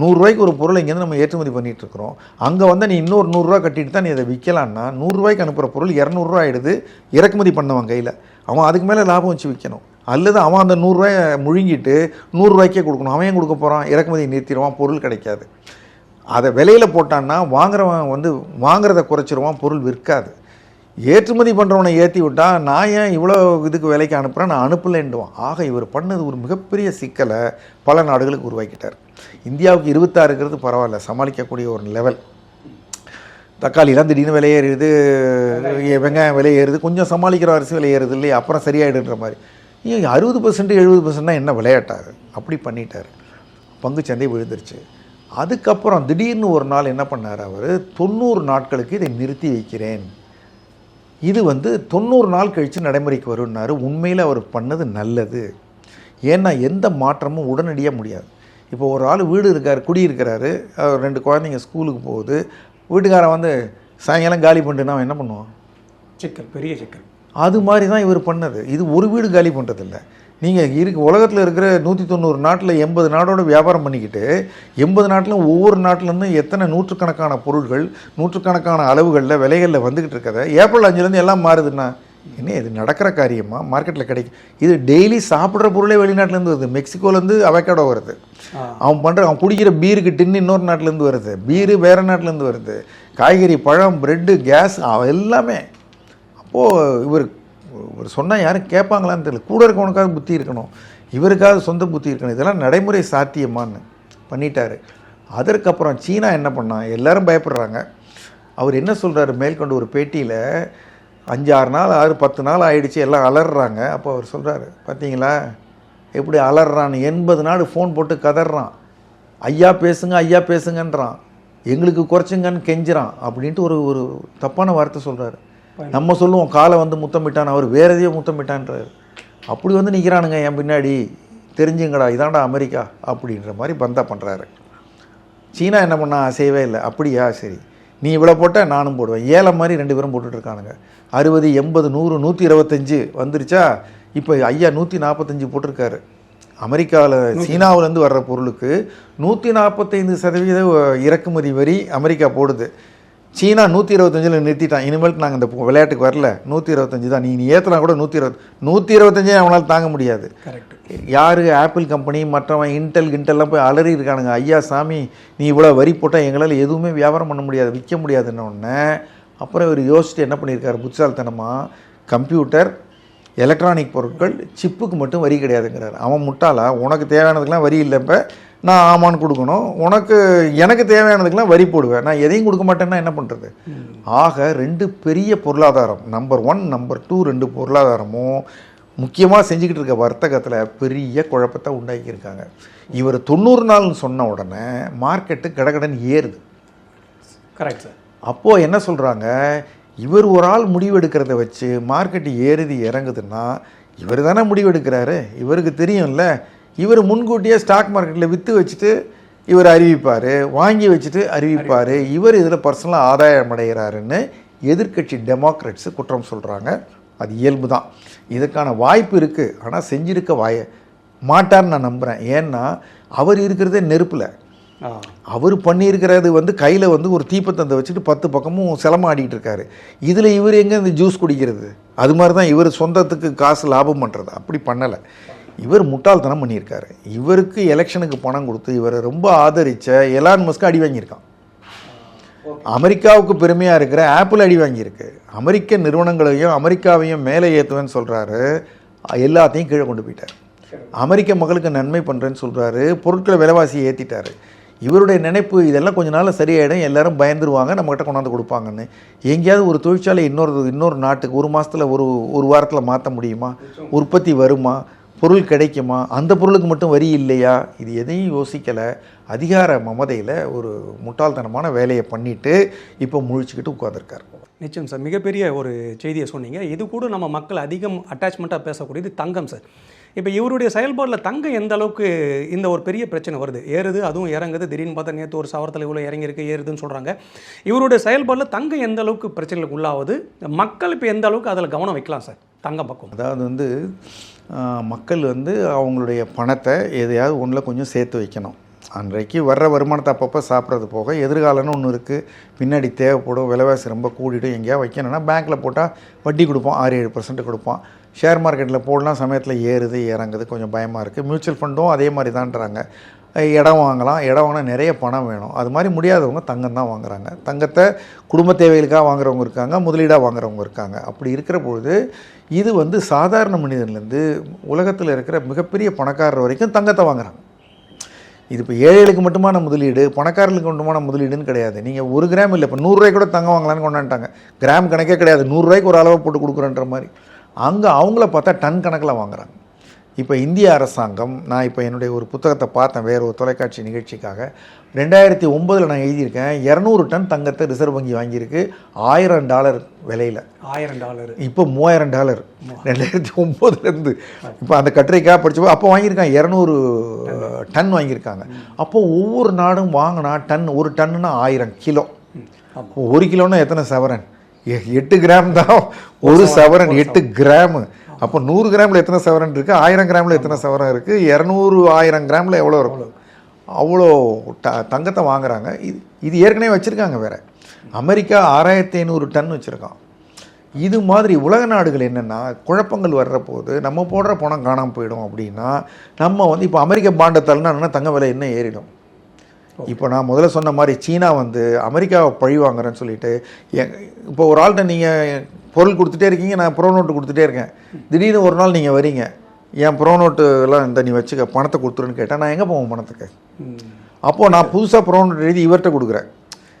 நூறுரூவாய்க்கு ஒரு பொருளை இங்கேருந்து நம்ம ஏற்றுமதி பண்ணிகிட்ருக்குறோம் அங்கே வந்து நீ இன்னொரு நூறுரூவா கட்டிட்டு தான் நீ அதை விற்கலான்னா நூறுரூவாய்க்கு அனுப்புகிற பொருள் இரநூறுவா ஆகிடுது இறக்குமதி பண்ணவன் கையில். அவன் அதுக்கு மேலே லாபம் வச்சு விற்கணும். அல்லது அவன் அந்த நூறுரூவாயை முழுங்கிட்டு நூறுரூவாய்க்கே கொடுக்கணும். அவன் ஏன் கொடுக்க போகிறான் இறக்குமதி நிறுத்திடுவான் பொருள் கிடைக்காது. அதை விலையில் போட்டான்னா வாங்குறவன் வந்து வாங்குறத குறைச்சிருவான் பொருள் விற்காது. ஏற்றுமதி பண்ணுறவனை ஏற்றி விட்டா நான் ஏன் இவ்வளோ இதுக்கு விலைக்கு அனுப்புகிறேன் நான் அனுப்பலைன்டுவான் ஆக இவர் பண்ணது ஒரு மிகப்பெரிய சிக்கலை பல நாடுகளுக்கு உருவாக்கிட்டார். இந்தியாவுக்கு இருபத்தாறு இருக்கிறது பரவாயில்ல சமாளிக்கக்கூடிய ஒரு லெவல் தக்காளிலாம் திடீர்னு விலை வெங்காயம் விலையேறுது கொஞ்சம் சமாளிக்கிற அரிசி விலையேறுது இல்லையா? அப்புறம் சரியாயிடுன்ற மாதிரி. ஏன் அறுபது பர்சன்ட் எழுபது பர்சன்ட்னா என்ன விளையாட்டாரு? அப்படி பண்ணிட்டார். பங்கு சந்தை விழுந்துருச்சு. அதுக்கப்புறம் திடீர்னு ஒரு நாள் என்ன பண்ணார் அவர்? தொண்ணூறு நாட்களுக்கு இதை நிறுத்தி வைக்கிறேன். இது வந்து தொண்ணூறு நாள் கழித்து நடைமுறைக்கு வரும்னாரு. உண்மையில் அவர் பண்ணது நல்லது. ஏன்னா எந்த மாற்றமும் உடனடியாக முடியாது. இப்போ ஒரு ஆள் வீடு இருக்கார் குடியிருக்கிறாரு அவர் ரெண்டு குழந்தைங்க ஸ்கூலுக்கு போகுது. வீட்டுக்காரன் வந்து சாயங்காலம் காலி பண்ணிட்டுனா அவன் என்ன பண்ணுவான்? சிக்கல் பெரிய சிக்கல். அது மாதிரி தான் இவர் பண்ணது. இது ஒரு வீடு காலி பண்ணுறதில்ல நீங்கள் இருக்கு உலகத்தில் இருக்கிற நூற்றி தொண்ணூறு நாட்டில் எண்பது நாடோட வியாபாரம் பண்ணிக்கிட்டு எண்பது நாட்டிலும் ஒவ்வொரு நாட்டிலேருந்து எத்தனை நூற்றுக்கணக்கான பொருட்கள் நூற்றுக்கணக்கான அளவுகளில் விலைகளில் வந்துக்கிட்டு இருக்கதை ஏப்ரல் அஞ்சுலேருந்து எல்லாம் மாறுதுன்னா என்ன இது நடக்கிற காரியமா? மார்க்கெட்டில் கிடைக்கும் இது டெய்லி சாப்பிட்ற பொருளே வெளிநாட்டிலேருந்து வருது. மெக்சிகோலேருந்து அவகேடோ வருது. அவன் பண்ணுற அவன் குடிக்கிற பீருக்கு டின்னு இன்னொரு நாட்டிலேருந்து வருது. பீரு வேறு நாட்டிலேருந்து வருது. காய்கறி பழம் பிரெட்டு கேஸ் எல்லாமே. அப்போது இவர் ஒரு சொன்னால் யாரும் கேட்பாங்களான்னு தெரியல. கூட இருக்கவனுக்காவது புத்தி இருக்கணும். இவருக்காவது சொந்த புத்தி இருக்கணும். இதெல்லாம் நடைமுறை சாத்தியமான்னு பண்ணிட்டார். அதற்கப்புறம் சீனா என்ன பண்ணான் எல்லாரும் பயப்படுறாங்க. அவர் என்ன சொல்கிறாரு மேற்கொண்டு ஒரு பேட்டியில் அஞ்சு ஆறு நாள் ஆறு பத்து நாள் ஆயிடுச்சு எல்லாம் அலறுறாங்க அப்போ அவர் சொல்கிறாரு பார்த்தீங்களா எப்படி அலறான்னு எண்பது நாள் ஃபோன் போட்டு கதறான். ஐயா பேசுங்க ஐயா பேசுங்கன்றான். எங்களுக்கு குறைச்சிங்கன்னு கெஞ்சுறான். அப்படின்ட்டு ஒரு ஒரு தப்பான வார்த்தை சொல்கிறாரு நம்ம சொல்லுவோம் காலை வந்து முத்தமிட்டான் அவர் வேற எதையோ முத்தமிட்டான்றாரு. அப்படி வந்து நிற்கிறானுங்க என் பின்னாடி. தெரிஞ்சுங்கடா இதான்டா அமெரிக்கா அப்படின்ற மாதிரி பந்தா பண்ணுறாரு சீனா என்ன பண்ணா செய்யவே இல்லை. அப்படியா சரி. நீ இவ்வளோ போட்ட நானும் போடுவேன். ஏழை மாதிரி ரெண்டு பேரும் போட்டுட்டு இருக்கானுங்க. அறுபது எண்பது நூறு நூற்றி இருபத்தஞ்சு வந்துருச்சா? இப்போ ஐயா நூற்றி நாற்பத்தஞ்சு போட்டிருக்காரு. அமெரிக்காவில் சீனாவிலேருந்து வர்ற பொருளுக்கு நூற்றி நாற்பத்தைந்து சதவீத இறக்குமதி வரி அமெரிக்கா போடுது. சீனா நூற்றி இருபத்தஞ்சில் நிறுத்திட்டான். இனிமேல் நாங்கள் இந்த விளையாட்டுக்கு வரல. நூற்றி இருபத்தஞ்சு தான். நீ நீ ஏற்றினா கூட நூற்றி இருபது நூற்றி இருபத்தஞ்சே அவங்களால தாங்க முடியாது. கரெக்ட் யார் ஆப்பிள் கம்பெனி மற்றவன் இன்டெல் கிண்டல்லாம் போய் அலறி இருக்கானுங்க. ஐயா சாமி நீ இவ்வளோ வரி போட்டால் எங்களால் எதுவுமே வியாபாரம் பண்ண முடியாது விற்க முடியாதுன்ன உடனே அப்புறம் இவர் யோசிச்சுட்டு என்ன பண்ணியிருக்காரு? புட்சால்தனமாக கம்ப்யூட்டர் எலக்ட்ரானிக் பொருட்கள் சிப்புக்கு மட்டும் வரி கிடையாதுங்கிறார். அவன் முட்டாளா? உனக்கு தேவையானதுக்கெல்லாம் வரி இல்லை இப்போ. நான் ஆமான்னு கொடுக்கணும். உனக்கு எனக்கு தேவையானதுக்கெல்லாம் வரி போடுவேன். நான் எதையும் கொடுக்க மாட்டேன்னா என்ன பண்ணுறது ஆக ரெண்டு பெரிய பொருளாதாரம். நம்பர் ஒன் நம்பர் டூ ரெண்டு பொருளாதாரமும் முக்கியமாக செஞ்சுக்கிட்டு இருக்க வர்த்தகத்தில் பெரிய குழப்பத்தை உண்டாக்கியிருக்காங்க இவர் தொண்ணூறு நாள்னு சொன்ன உடனே மார்க்கெட்டு கடகடன் ஏறுது. கரெக்ட் சார் அப்போது என்ன சொல்கிறாங்க இவர் ஒரு ஆள் முடிவெடுக்கிறத வச்சு மார்க்கெட் ஏறுது இறங்குதுன்னா இவர் தானே முடிவெடுக்கிறாரு இவருக்கு தெரியும்ல. இவர் முன்கூட்டியே ஸ்டாக் மார்க்கெட்டில் விற்று வச்சுட்டு இவர் அறிவிப்பார் வாங்கி வச்சுட்டு அறிவிப்பார். இவர் இதில் பர்சனலாக ஆதாயம் அடைகிறாருன்னு எதிர்க்கட்சி டெமோக்ராட்ஸு குற்றம் சொல்கிறாங்க அது இயல்பு தான் இதுக்கான வாய்ப்பு இருக்குது ஆனால் செஞ்சிருக்க வாய மாட்டார்னு நான் நம்புகிறேன் ஏன்னா அவர் இருக்கிறதே நெருப்பில். அவர் பண்ணியிருக்கிறது வந்து கையில் வந்து ஒரு தீப்பந்தத்தை வச்சுட்டு பத்து பக்கமும் சிலம ஆடிட்டு இருக்காரு. இதில் இவர் எங்கே இந்த ஜூஸ் குடிக்கிறது? அது மாதிரி தான் இவர் சொந்தத்துக்கு காசு லாபம் பண்ணுறது அப்படி பண்ணலை. இவர் முட்டாள்தனம் பண்ணியிருக்காரு. இவருக்கு எலெக்ஷனுக்கு பணம் கொடுத்து இவரை ரொம்ப ஆதரித்த எலான் மஸ்க்கு அடி வாங்கியிருக்கான். அமெரிக்காவுக்கு பெருமையாக இருக்கிற ஆப்பிள் அடி வாங்கியிருக்கு. அமெரிக்க நிறுவனங்களையும் அமெரிக்காவையும் மேலே ஏற்றுவேன்னு சொல்கிறாரு எல்லாத்தையும் கீழே கொண்டு போயிட்டார். அமெரிக்க மக்களுக்கு நன்மை பண்ணுறேன்னு சொல்கிறாரு பொருட்களை விலைவாசியை ஏற்றிட்டாரு இவருடைய நினைப்பு இதெல்லாம் கொஞ்ச நாள் சரியாயிடும். எல்லாரும் பயந்துருவாங்க. நம்மகிட்ட கொண்டாந்து கொடுப்பாங்கன்னு. எங்கேயாவது ஒரு தொழிற்சாலை இன்னொரு இன்னொரு நாட்டுக்கு ஒரு மாதத்தில் ஒரு ஒரு வாரத்தில் மாற்ற முடியுமா? உற்பத்தி வருமா? பொருள் கிடைக்குமா? அந்த பொருளுக்கு மட்டும் வரி இல்லையா? இது எதையும் யோசிக்கலை. அதிகார மமதையில் ஒரு முட்டாள்தனமான வேலையை பண்ணிட்டு இப்போ முழிச்சுக்கிட்டு உட்காந்துருக்கார் நிச்சயம் சார். மிகப்பெரிய ஒரு செய்தியை சொன்னீங்க. இது கூட நம்ம மக்கள் அதிகம் அட்டாச்மெண்ட்டாக பேசக்கூடியது தங்கம் சார். இப்போ இவருடைய செயல்பாடில் தங்கம் எந்த அளவுக்கு இந்த ஒரு பெரிய பிரச்சனை வருது? ஏறுது அதுவும் இறங்குது. திடீர்னு பார்த்தா நேற்று ஒரு சவரத்தில் இவ்வளோ இறங்கியிருக்கு ஏறுதுன்னு சொல்கிறாங்க இவருடைய செயல்பாடில் தங்கம் எந்த அளவுக்கு பிரச்சனைகளுக்கு உள்ளாகுது மக்கள் இப்போ எந்த அளவுக்கு அதில் கவனம் வைக்கலாம் சார்? தங்கம் பக்கம். அதாவது வந்து மக்கள் வந்து அவங்களுடைய பணத்தை எதையாவது ஒன்றில் கொஞ்சம் சேர்த்து வைக்கணும். அன்றைக்கு வர்ற வருமானத்தை அப்பப்போ சாப்பிட்றது போக எதிர்காலம்னு ஒன்று இருக்குது பின்னாடி தேவைப்படும் விலைவாசி ரொம்ப கூடிடும் எங்கேயா வைக்கணும்னா பேங்க்கில் போட்டால் வட்டி கொடுப்போம் ஆறு ஏழு பர்சன்ட் கொடுப்போம். ஷேர் மார்க்கெட்டில் போடலாம் சமயத்தில் ஏறுது இறங்குது கொஞ்சம் பயமாக இருக்குது மியூச்சுவல் ஃபண்டும் அதே மாதிரி தான்றாங்க இடம் வாங்கலாம் இடம் வாங்கினா நிறைய பணம் வேணும். அது மாதிரி முடியாதவங்க தங்கம் தான் வாங்குறாங்க. தங்கத்தை குடும்ப தேவைகளுக்காக வாங்குறவங்க இருக்காங்க முதலீடாக வாங்குறவங்க இருக்காங்க. அப்படி இருக்கிற பொழுது இது வந்து சாதாரண மனிதன்லேருந்து உலகத்தில் இருக்கிற மிகப்பெரிய பணக்காரர் வரைக்கும் தங்கத்தை வாங்குறாங்க. இது இப்போ ஏழைகளுக்கு மட்டுமான முதலீடு பணக்காரர்களுக்கு மட்டுமான முதலீடுன்னு கிடையாது. நீங்கள் ஒரு கிராம் இல்லை இப்போ நூறுரூவாய்க்கு கூட தங்கம் வாங்கலான்னு கொண்டாண்டாங்க. கிராம் கணக்கே கிடையாது. நூறுரூவாய்க்கு ஒரு அளவை போட்டு கொடுக்குறன்ற மாதிரி. அங்கே அவங்கள பார்த்தா டன் கணக்கில் வாங்குறாங்க. இப்போ இந்திய அரசாங்கம் நான் இப்போ என்னுடைய ஒரு புத்தகத்தை பார்த்தேன் வேறு ஒரு தொலைக்காட்சி நிகழ்ச்சிக்காக ரெண்டாயிரத்தி ஒம்போதில் நான் எழுதியிருக்கேன் இரநூறு டன் தங்கத்தை ரிசர்வ் வங்கி வாங்கியிருக்கு. ஆயிரம் டாலர் விலையில். ஆயிரம் டாலர். இப்போ மூவாயிரம் டாலர். ரெண்டாயிரத்தி ஒம்போதுலேருந்து இப்போ அந்த கட்டுரைக்காக படிச்சப்போ அப்போ வாங்கியிருக்காங்க இரநூறு டன் வாங்கியிருக்காங்க. அப்போ ஒவ்வொரு நாடும் வாங்கினா டன் ஒரு டன்னுனா ஆயிரம் கிலோ. ஒரு கிலோன்னா எத்தனை சவரன்? எட்டு கிராம் தான். ஒரு சவரன் எட்டு கிராமு. அப்போ நூறு கிராமில் எத்தனை சவரன் இருக்குது ஆயிரம் கிராமில் எத்தனை சவரன் இருக்குது இரநூறு ஆயிரம் கிராமில் எவ்வளோ இருக்கும்? அவ்வளோ ட தங்கத்தை வாங்குறாங்க. இது இது ஏற்கனவே வச்சுருக்காங்க வேற. அமெரிக்கா ஆறாயிரத்தி ஐநூறு டன் வச்சுருக்கான். இது மாதிரி உலக நாடுகள் என்னென்னா குழப்பங்கள் வர்ற போது நம்ம போடுற பணம் காணாமல் போயிடும் அப்படின்னா நம்ம வந்து இப்போ அமெரிக்க பாண்டை தள்ளினா தங்க விலை என்ன ஏறிடும். இப்போ நான் முதல்ல சொன்ன மாதிரி சீனா வந்து அமெரிக்காவை பழி வாங்குறேன்னு சொல்லிட்டு இப்போ ஒரு ஆள்கிட்ட நீங்கள் பொருள் கொடுத்துட்டே இருக்கீங்க நான் ப்ரோ நோட்டு கொடுத்துட்டே இருக்கேன். திடீர்னு ஒரு நாள் நீங்கள் வரீங்க என் ப்ரோ நோட்டு எல்லாம் இந்த நீ வச்சுக்க பணத்தை கொடுத்துருன்னு கேட்டால் நான் எங்கே போவேன் பணத்துக்கு? அப்போது நான் புதுசாக ப்ரோ நோட் எழுதி இவர்கிட்ட கொடுக்குறேன்.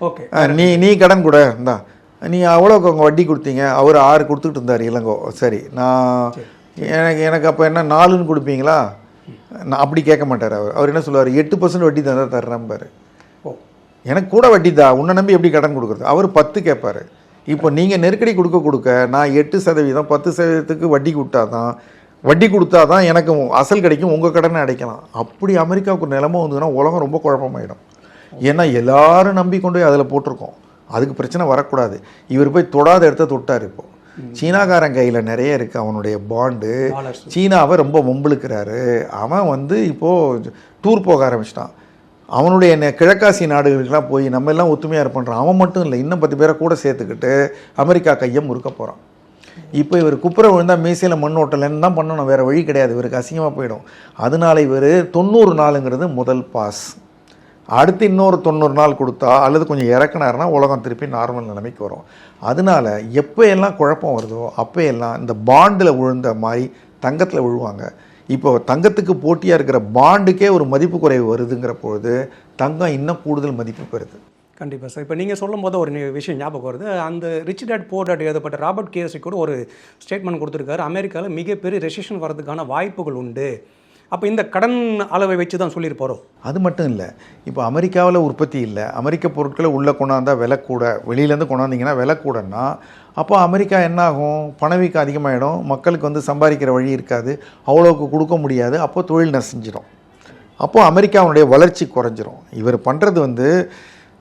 ஓகே. நீ நீ கடன் கொடு இந்தா. நீ அவ்வளோக்கு உங்கள் வட்டி கொடுத்தீங்க அவர் ஆறு கொடுத்துட்டு இருந்தார் இளங்கோ. சரி நான் எனக்கு எனக்கு அப்போ என்ன நாலுன்னு கொடுப்பீங்களா? நான் அப்படி கேட்க மாட்டார் அவர். அவர் என்ன சொல்லுவார் எட்டு பர்சன்ட் வட்டி தந்தா தர்றேன்பாரு ஓ. எனக்கு கூட வட்டி தான் உன்னை நம்பி எப்படி கடன் கொடுக்குறது? அவர் பத்து கேட்பாரு. இப்போ நீங்கள் நெருக்கடி கொடுக்க கொடுக்க நான் எட்டு சதவீதம் பத்து சதவீதத்துக்கு வட்டி கொடுத்தா தான் வட்டி கொடுத்தா தான் எனக்கு அசல் கிடைக்கும் உங்கள் கடனை அடைக்கலாம். அப்படி அமெரிக்காவுக்கு ஒரு நிலைமை வந்ததுன்னா உலகம் ரொம்ப குழப்பமாயிடும். ஏன்னா எல்லாரும் நம்பி கொண்டு போய் அதில் போட்டிருக்கோம். அதுக்கு பிரச்சனை வரக்கூடாது. இவர் போய் தொடாத இடத்த தொட்டார் இப்போ. சீனாக்காரன் கையில் நிறைய இருக்குது அவனுடைய பாண்டு. சீனாவை ரொம்ப வம்பிழுக்கிறாரு அவன் வந்து இப்போது டூர் போக ஆரம்பிச்சிட்டான். அவனுடைய கிழக்காசிய நாடுகளுக்கெல்லாம் போய் நம்ம எல்லாம் ஒத்துமையாக இருப்போன்றான் அவன் மட்டும் இல்லை இன்னும் பத்து பேரை கூட சேர்த்துக்கிட்டு அமெரிக்கா கையை முறுக்க போகிறான் இப்போ இவர் குப்புற விழுந்தால் மீசையில் மண் ஓட்டலைன்னு தான் பண்ணணும். வேறு வழி கிடையாது. இவருக்கு அசிங்கமாக போயிடும். அதனால இவர் தொண்ணூறு நாளுங்கிறது முதல் பாஸ். அடுத்து இன்னொரு தொண்ணூறு நாள் கொடுத்தா அல்லது கொஞ்சம் இறக்குனாருன்னா உலகம் திருப்பி நார்மல் நிலைமைக்கு வரும். அதனால எப்போ எல்லாம் குழப்பம் வருதோ அப்போ எல்லாம் இந்த பாண்டில் விழுந்த மாதிரி தங்கத்தில் விழுவாங்க. இப்போ தங்கத்துக்கு போட்டியாக இருக்கிற பாண்டுக்கே ஒரு மதிப்பு குறைவு வருதுங்கிற பொழுது தங்கம் இன்னும் கூடுதல் மதிப்பு பெறுது. கண்டிப்பாக சார் இப்போ நீங்கள் சொல்லும் போது ஒரு விஷயம் ஞாபகம் வருது. அந்த ரிச் டேட் போர் டேட் எழுதப்பட்ட ராபர்ட் கேசி கூட ஒரு ஸ்டேட்மெண்ட் கொடுத்துருக்காரு. அமெரிக்காவில் மிகப்பெரிய ரெசிஷன் வரதுக்கான வாய்ப்புகள் உண்டு. அப்போ இந்த கடன் அளவை வச்சு தான் சொல்லியிருப்போம் அது மட்டும் இல்லை. இப்போ அமெரிக்காவில் உற்பத்தி இல்லை. அமெரிக்க பொருட்களை உள்ளே கொண்டாந்தால் விலை கூட வெளியிலேருந்து கொண்டாந்தீங்கன்னா விலை கூடன்னா அப்போ அமெரிக்கா என்ன ஆகும் பணவீக்கம் அதிகமாகிடும் மக்களுக்கு வந்து சம்பாதிக்கிற வழி இருக்காது. அவ்வளோக்கு கொடுக்க முடியாது. அப்போ தொழில் நசிஞ்சிடும் அப்போது அமெரிக்காவுடைய வளர்ச்சி குறைஞ்சிரும். இவர் பண்ணுறது வந்து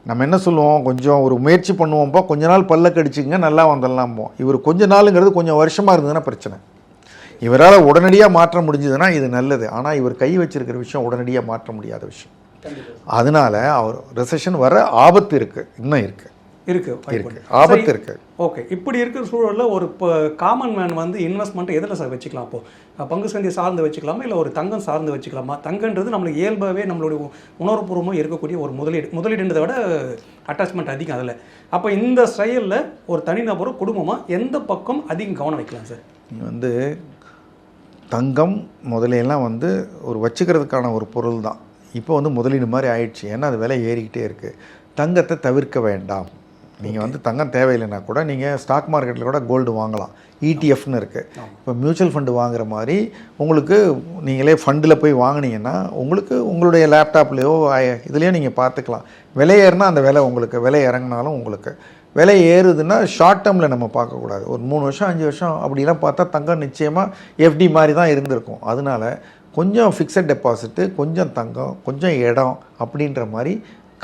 நம்ம என்ன சொல்லுவோம்? கொஞ்சம் ஒரு முயற்சி பண்ணுவோம்ப்பா. கொஞ்ச நாள் பல்ல கடிச்சுங்க நல்லா வந்துடலாம்போம் இவர் கொஞ்ச நாளுங்கிறது கொஞ்சம் வருஷமாக இருந்ததுன்னா பிரச்சனை. இவரால் உடனடியாக மாற்ற முடிஞ்சதுன்னா இது நல்லது. ஆனால் இவர் கை வச்சிருக்கிற விஷயம் உடனடியாக மாற்ற முடியாத விஷயம். அதனால அவர் ரெசெஷன் வர ஆபத்து இருக்குது இன்னும் இருக்குது இருக்கு. இருக்கு. ஆபத்து இருக்கு. ஓகே. இப்படி இருக்கிற சூழலில் ஒரு இப்போ காமன் மேன் வந்து இன்வெஸ்ட்மெண்ட் எதில் சார் வச்சுக்கலாம் அப்போ? அஹ் பங்கு சந்தை சார்ந்து வச்சுக்கலாமா? இல்லை ஒரு தங்கம் சார்ந்து வச்சுக்கலாமா? தங்கன்றது நம்மளுக்கு இயல்பாகவே நம்மளுடைய உணர்வுபூர்வமாக இருக்கக்கூடிய ஒரு முதலீடு முதலீடுன்றதை விட அட்டாச்மெண்ட் அதிகம் அதில். அப்போ இந்த செயலில் ஒரு தனிநபரும் குடும்பமாக எந்த பக்கம் அதிகம் கவனம் வைக்கலாம் சார்? நீங்கள் வந்து தங்கம் முதலையெல்லாம் வந்து ஒரு வச்சுக்கிறதுக்கான ஒரு பொருள் தான் இப்போ வந்து முதலீடு மாதிரி ஆயிடுச்சு. ஏன்னா அது விலை ஏறிக்கிட்டே இருக்குது தங்கத்தை தவிர்க்க வேண்டாம். நீங்கள் வந்து தங்கம் தேவையில்லைன்னா கூட நீங்கள் ஸ்டாக் மார்க்கெட்டில் கூட கோல்டு வாங்கலாம். இடிஎஃப்னு இருக்குது இப்போ மியூச்சுவல் ஃபண்டு வாங்குற மாதிரி உங்களுக்கு நீங்களே ஃபண்டில் போய் வாங்குனீங்கன்னா உங்களுக்கு உங்களுடைய லேப்டாப்லேயோ இதுலேயோ நீங்கள் பார்த்துக்கலாம். விலை ஏறினா அந்த விலை உங்களுக்கு விலை இறங்கினாலும் உங்களுக்கு. விலை ஏறுதுன்னா ஷார்ட் டேர்மில் நம்ம பார்க்கக்கூடாது. ஒரு மூணு வருஷம் அஞ்சு வருஷம் அப்படிலாம் பார்த்தா தங்கம் நிச்சயமாக எஃப்டி மாதிரி தான் இருந்திருக்கும். அதனால கொஞ்சம் ஃபிக்ஸட் டெபாசிட்டு கொஞ்சம் தங்கம் கொஞ்சம் இடம் அப்படின்ற மாதிரி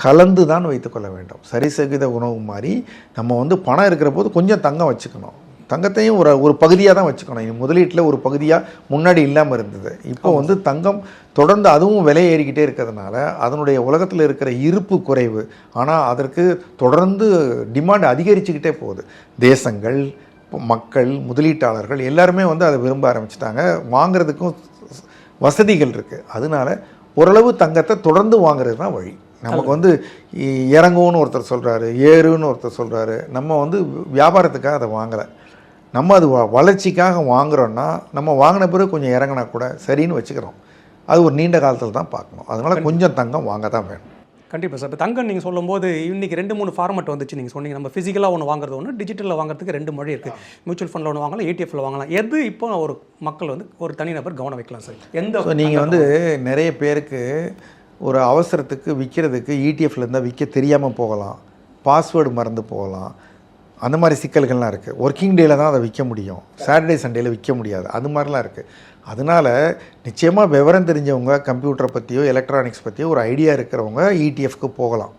கலந்து தான் வைத்துக்கொள்ள வேண்டும். சரிசகித உணவு மாதிரி நம்ம வந்து பணம் இருக்கிற போது கொஞ்சம் தங்கம் வச்சுக்கணும். தங்கத்தையும் ஒரு ஒரு பகுதியாக தான் வச்சுக்கணும் முதலீட்டில் ஒரு பகுதியாக முன்னாடி இல்லாமல் இருந்தது. இப்போ வந்து தங்கம் தொடர்ந்து அதுவும் விலை ஏறிக்கிட்டே இருக்கிறதுனால அதனுடைய உலகத்தில் இருக்கிற இருப்பு குறைவு. ஆனால் அதற்கு தொடர்ந்து டிமாண்ட் அதிகரிச்சுக்கிட்டே போகுது. தேசங்கள் மக்கள் முதலீட்டாளர்கள் எல்லாருமே வந்து அதை விரும்ப ஆரம்பிச்சிட்டாங்க. வாங்குறதுக்கும் வசதிகள் இருக்குது அதனால ஓரளவு தங்கத்தை தொடர்ந்து வாங்குறது தான் வழி. நமக்கு வந்து இறங்கும்னு ஒருத்தர் சொல்கிறாரு ஏறுன்னு ஒருத்தர் சொல்கிறாரு நம்ம வந்து வியாபாரத்துக்காக அதை வாங்கலை. நம்ம அது வளர்ச்சிக்காக வாங்குறோன்னா நம்ம வாங்கின பிறகு கொஞ்சம் இறங்கினா கூட சரின்னு வச்சுக்கிறோம். அது ஒரு நீண்ட காலத்தில் தான் பார்க்கணும். அதனால் கொஞ்சம் தங்கம் வாங்க தான் வேணும். கண்டிப்பாக சார். இப்போ தங்கம் நீங்கள் சொல்லும்போது இன்றைக்கி ரெண்டு மூணு ஃபார்மட் வந்துச்சு நீங்கள் சொன்னீங்க. நம்ம ஃபிசிக்கலாக ஒன்று வாங்குறது ஒன்று டிஜிட்டலில் வாங்குறதுக்கு ரெண்டு மொழி இருக்குது மியூச்சுவல் ஃபண்டில் ஒன்று வாங்கலாம் ஏடிஎஃப்ல வாங்கலாம். எது இப்போ ஒரு மக்கள் வந்து ஒரு தனிநபர் கவனம் வைக்கலாம் சார். எந்த நீங்கள் வந்து நிறைய பேருக்கு ஒரு அவசரத்துக்கு விற்கிறதுக்கு இடிஎஃப்ல இருந்தால் விற்க தெரியாமல் போகலாம். பாஸ்வேர்டு மறந்து போகலாம். அந்த மாதிரி சிக்கல்கள்லாம் இருக்குது ஒர்க்கிங் டேயில் தான் அதை விற்க முடியும். சாட்டர்டே சண்டேயில் விற்க முடியாது. அது மாதிரிலாம் இருக்குது அதனால் நிச்சயமாக விவரம் தெரிஞ்சவங்க கம்ப்யூட்டரை பற்றியோ எலக்ட்ரானிக்ஸ் பற்றியோ ஒரு ஐடியா இருக்கிறவங்க இடிஎஃப்க்கு போகலாம்.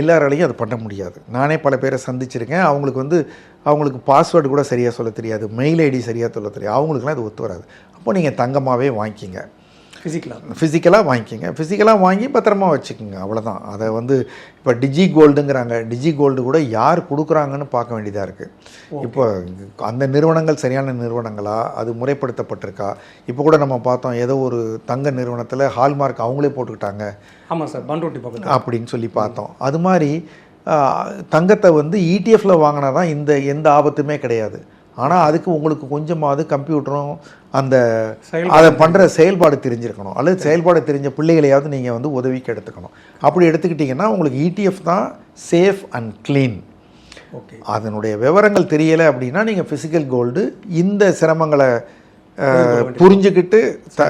எல்லாராலையும் அது பண்ண முடியாது. நானே பல பேரை சந்திச்சிருக்கேன். அவங்களுக்கு வந்து அவங்களுக்கு பாஸ்வேர்டு கூட சரியாக சொல்ல தெரியாது. மெயில் ஐடி சரியாக சொல்ல தெரியாது. அவங்களுக்குலாம் இது ஒத்து வராது. அப்போ நீங்கள் தங்கமாகவே வாங்கிக்கிங்க. ஃபிசிக்கலாக ஃபிசிக்கலாக வாங்கிக்கிங்க. ஃபிசிக்கலாக வாங்கி பத்திரமா வச்சுக்கோங்க. அவ்வளோதான் அதை வந்து இப்போ டிஜி கோல்டுங்கிறாங்க டிஜி கோல்டு கூட யார் கொடுக்குறாங்கன்னு பார்க்க வேண்டியதாக இருக்குது இப்போ அந்த நிறுவனங்கள் சரியான நிறுவனங்களா? அது முறைப்படுத்தப்பட்டிருக்கா? இப்போ கூட நம்ம பார்த்தோம் ஏதோ ஒரு தங்க நிறுவனத்தில் ஹால்மார்க் அவங்களே போட்டுக்கிட்டாங்க. ஆமாம் சார் பண்ருட்டி பக்கத்தில். அப்படின்னு சொல்லி பார்த்தோம். அது மாதிரி தங்கத்தை வந்து E இடிஎஃப்ல வாங்கினா தான் இந்த எந்த ஆபத்துமே கிடையாது. ஆனால் அதுக்கு உங்களுக்கு கொஞ்சமாவது கம்ப்யூட்டரும் அந்த அதை பண்ணுற செயல்பாடு தெரிஞ்சிருக்கணும். அல்லது செயல்பாடு தெரிஞ்ச பிள்ளைகளையாவது நீங்கள் வந்து உதவிக்கு எடுத்துக்கணும். அப்படி எடுத்துக்கிட்டிங்கன்னா உங்களுக்கு இடிஎஃப் தான் சேஃப் அண்ட் க்ளீன் ஓகே. அதனுடைய விவரங்கள் தெரியலை அப்படின்னா நீங்கள் ஃபிசிக்கல் கோல்டு இந்த சிரமங்களை புரிஞ்சுக்கிட்டு த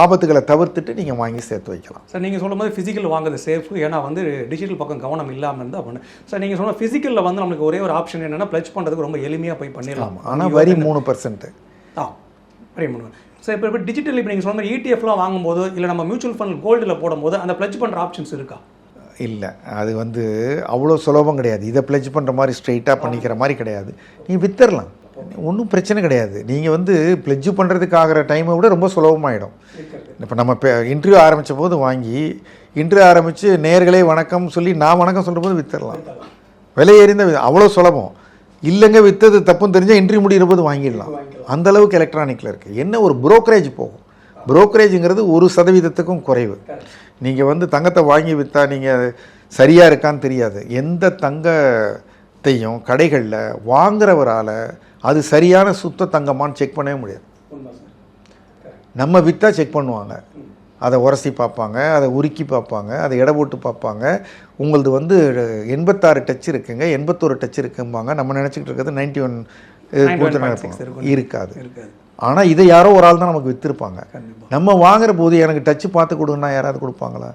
ஆபத்துகளை தவிர்த்துட்டு நீங்கள் வாங்கி சேர்த்து வைக்கலாம். சார் நீங்கள் சொல்லும்போது ஃபிசிக்கல் வாங்குறது சேஃப் ஏன்னா வந்து டிஜிட்டல் பக்கம் கவனம் இல்லாமல் இருந்தால் பண்ணு சார் நீங்கள் சொன்ன ஃபிசிக்கலில் வந்து நம்மளுக்கு ஒரே ஒரு ஆப்ஷன் என்னென்னா ப்ளச் பண்ணுறதுக்கு ரொம்ப எளிமையாக போய் பண்ணிடலாம். ஆனால் வரி மூணு பர்சன்ட்டு ஆ வரி மூணு. சார் இப்போ இப்போ டிஜிட்டல் இப்போ நீங்கள் சொன்ன மாதிரி இடிஎஃப்லாம் வாங்கும்போது இல்லை நம்ம மியூச்சுவல் ஃபண்ட் கோல்டில் போடும்போது அந்த ப்ளச் பண்ணுற ஆப்ஷன்ஸ் இருக்கா? இல்லை அது வந்து அவ்வளோ சுலபம் கிடையாது. இதை ப்ளெஜ் பண்ணுற மாதிரி ஸ்ட்ரைட்டாக பண்ணிக்கிற மாதிரி கிடையாது. நீ வித்தரலாம் ஒன்றும் பிரச்சனை கிடையாது. நீங்கள் வந்து ப்ளெஜ் பண்ணுறதுக்கு ஆகிற டைமை விட ரொம்ப சுலபமாயிடும். இப்போ நம்ம இப்போ இன்டர்வியூ ஆரம்பித்த போது வாங்கி இன்டர்வியூ ஆரம்பித்து நேர்களே வணக்கம் சொல்லி நான் வணக்கம் சொல்கிற போது வித்தரலாம் விலை எறிந்த அவ்வளோ சுலபம். இல்லைங்க வித்தது தப்புன்னு தெரிஞ்சால் இன்டர்வியூ முடிகிற போது வாங்கிடலாம். அந்த அளவுக்கு எலக்ட்ரானிக்கில் இருக்குது என்ன ஒரு brokerage போகும்? brokerage-ங்கிறது ஒரு சதவீதத்துக்கும் குறைவு. நீங்கள் வந்து தங்கத்தை வாங்கி விற்றா நீங்கள் சரியாக இருக்கான்னு தெரியாது. எந்த தங்கத்தையும் கடைகளில் வாங்குறவரால் அது சரியான சுத்த தங்கமான்னு செக் பண்ணவே முடியாது. நம்ம விற்றா செக் பண்ணுவாங்க. அதை உரசி பார்ப்பாங்க அதை உருக்கி பார்ப்பாங்க அதை எடை போட்டு பார்ப்பாங்க. உங்களது வந்து எண்பத்தாறு டச் இருக்குங்க எண்பத்தோரு டச் இருக்கும்பாங்க. நம்ம நினச்சிக்கிட்டு இருக்கிறது நைன்டி ஒன் 91.6 இருக்கும். இருக்காது. ஆனால் இதை யாரோ ஒரு ஆள் தான் நமக்கு விற்றுருப்பாங்க நம்ம வாங்குற போது எனக்கு டச்சு பார்த்து கொடுங்கன்னா யாராவது கொடுப்பாங்களா?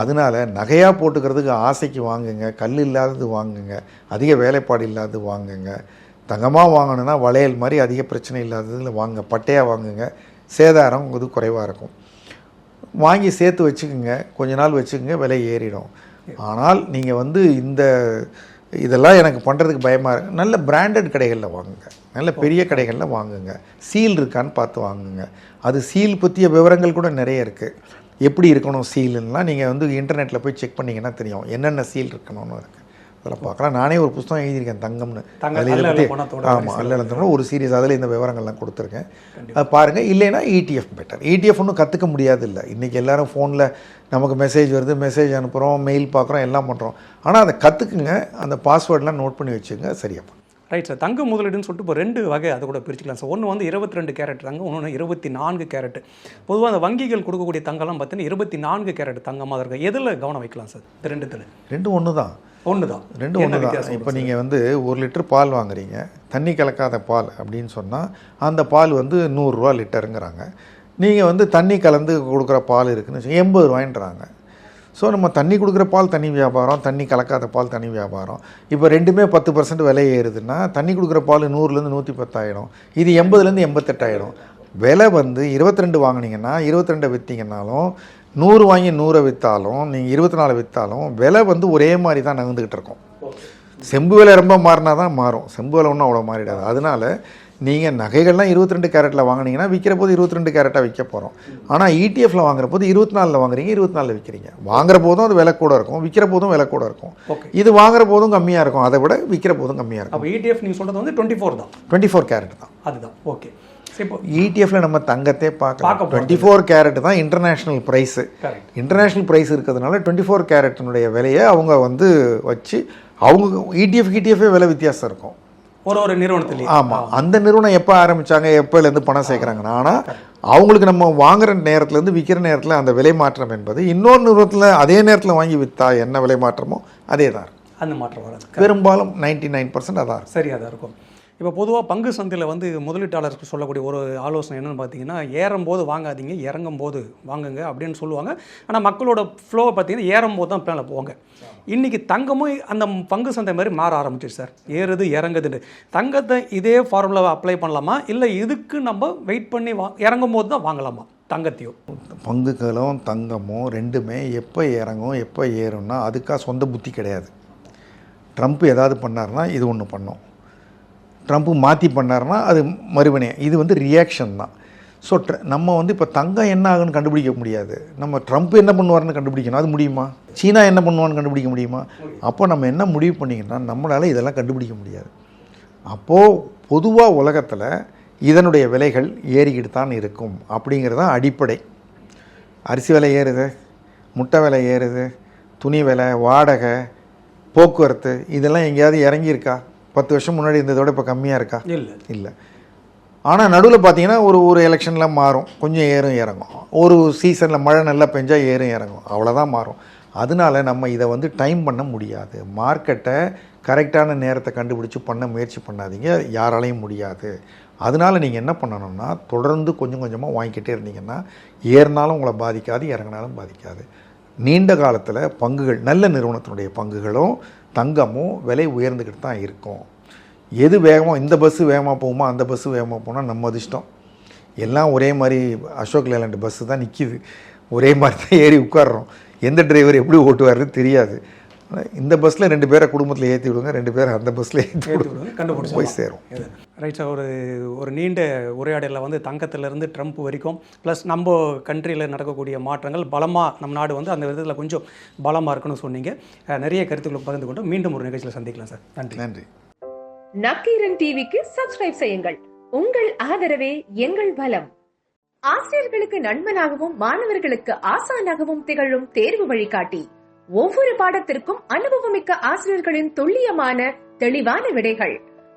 அதனால நகையாக போட்டுக்கிறதுக்கு ஆசைக்கு வாங்குங்க கல் இல்லாதது வாங்குங்க அதிக வேலைப்பாடு இல்லாதது வாங்குங்க. தங்கமாக வாங்கணும்னா வளையல் மாதிரி அதிக பிரச்சனை இல்லாததுல வாங்குங்க பட்டையாக வாங்குங்க. சேதாரம் இது குறைவாக இருக்கும். வாங்கி சேர்த்து வச்சுக்கோங்க. கொஞ்ச நாள் வச்சுக்கோங்க விலை ஏறிடும். ஆனால் நீங்கள் வந்து இந்த இதெல்லாம் எனக்கு பண்ணுறதுக்கு பயமாக இருக்கு. நல்ல பிராண்டட் கடைகளில் வாங்குங்க. நல்ல பெரிய கடைகளில் வாங்குங்க. சீல் இருக்கான்னு பார்த்து வாங்குங்க. அது சீல் பற்றிய விவரங்கள் கூட நிறைய இருக்குது எப்படி இருக்கணும் சீலுன்னெலாம் நீங்கள் வந்து இன்டர்நெட்டில் போய் செக் பண்ணிங்கன்னா தெரியும். என்னென்ன சீல் இருக்கணும்னு இருக்குது அதில் பார்க்கலாம். நானே ஒரு புஸ்தகம் எழுதியிருக்கேன் தங்கம்னு. தங்கம், அதில் பற்றி ஆமாம் அல்ல ஒரு சீரியஸ் அதில் இந்த விவரங்கள்லாம் கொடுத்துருக்கேன். அது பாருங்கள் இல்லைன்னா E இடிஎஃப் பெட்டர் இடிஎஃப் ஒன்றும் கற்றுக்க முடியாது இல்லை இன்றைக்கி எல்லாரும் ஃபோனில் நமக்கு மெசேஜ் வருது மெசேஜ் அனுப்புகிறோம் மெயில் பார்க்குறோம் எல்லாம் பண்ணுறோம் ஆனால் அதை கற்றுக்குங்க அந்த பாஸ்வேர்டெலாம் நோட் பண்ணி வச்சுங்க சரியா ரைட் சார் தங்க முதலீடுன்னு சொல்லிட்டு இப்போ ரெண்டு வகை அதை கூட பிரிச்சுக்கலாம் சார் ஒன்று வந்து இருபத்தி ரெண்டு கேரட் தங்கம் இன்னொன்று இருபத்தி நான்கு கேரட். பொதுவாக அந்த வங்கிகள் கொடுக்கக்கூடிய தங்கம்லாம் பார்த்தீங்கன்னா இருபத்தி நான்கு கேரட் தங்கமாக இருக்கும். எதில் கவனம் வைக்கலாம் சார் இந்த ரெண்டுத்தில். ரெண்டும் ஒன்று தான் ஒன்று தான் ரெண்டும் ஒன்று தான் இப்போ நீங்கள் வந்து ஒரு லிட்டர் பால் வாங்குறீங்க. தண்ணி கலக்காத பால் அப்படின்னு சொன்னால் அந்த பால் வந்து நூறுரூவா லிட்டருங்கிறாங்க. நீங்கள் வந்து தண்ணி கலந்து கொடுக்குற பால் இருக்குன்னு எண்பது ரூபாய்ன்றாங்க. ஸோ நம்ம தண்ணி கொடுக்குற பால் தனி வியாபாரம் தண்ணி கலக்காத பால் தனி வியாபாரம். இப்போ ரெண்டுமே பத்து பர்சன்ட் விலை ஏறுதுன்னா தண்ணி கொடுக்குற பால் நூறுலேருந்து நூற்றி பத்தாயிடும் இது எண்பதுலேருந்து எண்பத்தெட்டாயிடும் விலை வந்து இருபத்தி ரெண்டு வாங்கினீங்கன்னா இருபத்தி ரெண்டை விற்றீங்கன்னாலும் நூறு வாங்கி நூறை விற்றாலும் நீங்கள் இருபத்தி நாலு விற்றாலும் விலை வந்து ஒரே மாதிரி தான் நகர்ந்துக்கிட்டு இருக்கும். செம்பு விலை ரொம்ப மாறினா தான் மாறும். செம்பு விலை ஒன்றும் அவ்வளோ மாறிடாது. அதனால நீங்கள் நகைகள்லாம் இருபத்தி ரெண்டு கேரட்டில் வாங்குனீங்கன்னா விற்கிற போது இருபத்தி ரெண்டு கேரட்டாக விற்க போகிறோம் ஆனால் இடிஎஃப்ல வாங்குற போது இருபத்தி நாலில் வாங்குறீங்க இருபத்தி நாலில் விற்கிறீங்க வாங்குற போதும் அது விலை கூட இருக்கும் விற்கிற போதும் விலை கூட இருக்கும். இது வாங்குற போதும் கம்மியாக இருக்கும் அதை விட விற்கிற போதும் கம்மியாக இருக்கும். அப்போ இடிஎஃப் நீங்கள் சொல்கிறது வந்து டுவெண்ட்டி ஃபோர் தான். டுவெண்ட்டி ஃபோர் கேரட் தான். அதுதான். ஓகே. இடிஎஃப்ல நம்ம தங்கத்தே பார்க்க பார்க்கலாம் டுவெண்ட்டி ஃபோர் கேரட் தான் இன்டர்நேஷ்னல் ப்ரைஸு இன்டர்நேஷ்னல் ப்ரைஸ் இருக்கிறதுனால டுவெண்ட்டி ஃபோர் கேரட்டினுடைய விலையை அவங்க வந்து வச்சு அவங்க E இடிஎஃப் கிடிஎஃபே விலை வித்தியாசம் இருக்கும். ஒரு ஒரு நிறுவனத்துலேயே. ஆமாம் அந்த நிறுவனம் எப்போ ஆரம்பிச்சாங்க? எப்போலேருந்து பணம் சேர்க்குறாங்கன்னா. ஆனால் அவங்களுக்கு நம்ம வாங்குற நேரத்துலேருந்து விற்கிற நேரத்தில் அந்த விலை மாற்றம் என்பது இன்னொரு நிறுவனத்தில் அதே நேரத்தில் வாங்கி விற்றா என்ன விலை மாற்றமோ அதே தான் அந்த மாற்றம் வராது. பெரும்பாலும் நைன்டி நைன் பர்சன்ட் அதான் இருக்கும். சரியாக தான் இருக்கும். இப்போ பொதுவாக பங்கு சந்தையில் வந்து முதலீட்டாளருக்கு சொல்லக்கூடிய ஒரு ஆலோசனை என்னென்னு பார்த்தீங்கன்னா ஏறும்போது வாங்காதீங்க இறங்கும் போது வாங்குங்க அப்படின்னு சொல்லுவாங்க. ஆனால் மக்களோட ஃப்ளோவை பார்த்தீங்கன்னா ஏறும் போது தான் மேலே போவாங்க. இன்றைக்கி தங்கமும் அந்த பங்கு சந்தை மாதிரி மாற ஆரம்பிச்சிருச்சு சார். ஏறுது இறங்குதுன்னு. தங்கத்தை இதே ஃபார்முலாவை அப்ளை பண்ணலாமா? இல்லை இதுக்கு நம்ம வெயிட் பண்ணி வா இறங்கும் போது தான் வாங்கலாமா? தங்கத்தையும் பங்குகளும் தங்கமும் ரெண்டுமே எப்போ இறங்கும் எப்போ ஏறும்னா அதுக்காக சொந்த புத்தி கிடையாது. ட்ரம்ப் ஏதாவது பண்ணார்னா இது ஒன்று பண்ணோம். ட்ரம்ப்பு மாற்றி பண்ணாருன்னா அது மறுவினை. இது வந்து ரியாக்ஷன் தான். ஸோ நம்ம வந்து இப்போ தங்கம் என்ன ஆகுன்னு கண்டுபிடிக்க முடியாது. நம்ம ட்ரம்ப் என்ன பண்ணுவார்னு கண்டுபிடிக்கணும். அது முடியுமா? சீனா என்ன பண்ணுவான்னு கண்டுபிடிக்க முடியுமா? அப்போ நம்ம என்ன முடிவு பண்ணிங்கன்னா நம்மளால் இதெல்லாம் கண்டுபிடிக்க முடியாது. அப்போது பொதுவாக உலகத்தில் இதனுடைய விலைகள் ஏறிக்கிட்டு தான் இருக்கும் அப்படிங்கிறது தான் அடிப்படை. அரிசி விலை ஏறுது முட்டை விலை ஏறுது துணி விலை வாடகை போக்குவரத்து இதெல்லாம் எங்கேயாவது இறங்கியிருக்கா? பத்து வருஷம் முன்னாடி இருந்ததோட இப்போ கம்மியாக இருக்கா? இல்லை. இல்லை. ஆனால் நடுவில் பார்த்தீங்கன்னா ஒரு ஒரு எலெக்ஷனில் மாறும். கொஞ்சம் ஏறும் இறங்கும். ஒரு சீசனில் மழை நல்லா பெஞ்சா ஏறும் இறங்கும். அவ்வளோதான் மாறும். அதனால நம்ம இதை வந்து டைம் பண்ண முடியாது. மார்க்கெட்டை கரெக்டான நேரத்தை கண்டுபிடிச்சு பண்ண முயற்சி பண்ணாதீங்க. யாராலையும் முடியாது. அதனால நீங்கள் என்ன பண்ணணும்னா தொடர்ந்து கொஞ்சம் கொஞ்சமாக வாங்கிக்கிட்டே இருந்தீங்கன்னா ஏறினாலும் உங்களை பாதிக்காது இறங்கினாலும் பாதிக்காது. நீண்ட காலத்தில் பங்குகள் நல்ல நிறுவனத்தினுடைய பங்குகளும் தங்கமும் விலை உயர்ந்துக்கிட்டு தான் இருக்கும். எது வேகமாக இந்த பஸ்ஸு வேகமாக போகுமா அந்த பஸ்ஸு வேகமாக போனால் நம்ம அதிர்ஷ்டம். எல்லாம் ஒரே மாதிரி அசோக் லேலண்ட் பஸ்ஸு தான் நிற்கிது ஒரே மாதிரி தான் ஏறி உட்கார்றோம். எந்த டிரைவர் எப்படி ஓட்டுவாருன்னு தெரியாது. இந்த பஸ்ஸில் ரெண்டு பேரை குடும்பத்தில் ஏற்றி விடுங்க ரெண்டு பேரை அந்த பஸ்ஸில் ஏற்றி விடுங்க கண்டுபிடிச்சு போய் சேரும். ரைட் சார் ஒரு ஒரு நீண்ட உரையாடலில் வந்து தங்கத்திலிருந்து ட்ரம்ப் வரைக்கும் ப்ளஸ் நம்ம கண்ட்ரியில் நடக்கக்கூடிய மாற்றங்கள் பலமாக நம் நாடு வந்து அந்த விதத்தில் கொஞ்சம் பலமாக இருக்குன்னு சொன்னீங்க. நிறைய கருத்துக்களை பகிர்ந்து கொண்டு மீண்டும் ஒரு நிகழ்ச்சியில் சந்திக்கலாம் சார் நன்றி. நன்றி. நக்கீரன் டிவிக்கு சப்ஸ்கிரைப் செய்யுங்கள். உங்கள் ஆதரவே எங்கள் பலம். ஆசிரியர்களுக்கு நண்பனாகவும் மாணவர்களுக்கு ஆசானாகவும் திகழும் தேர்வு வழிகாட்டி. ஒவ்வொரு பாடத்திற்கும் அனுபவமிக்க ஆசிரியர்களின் துல்லியமான தெளிவான விடைகள்.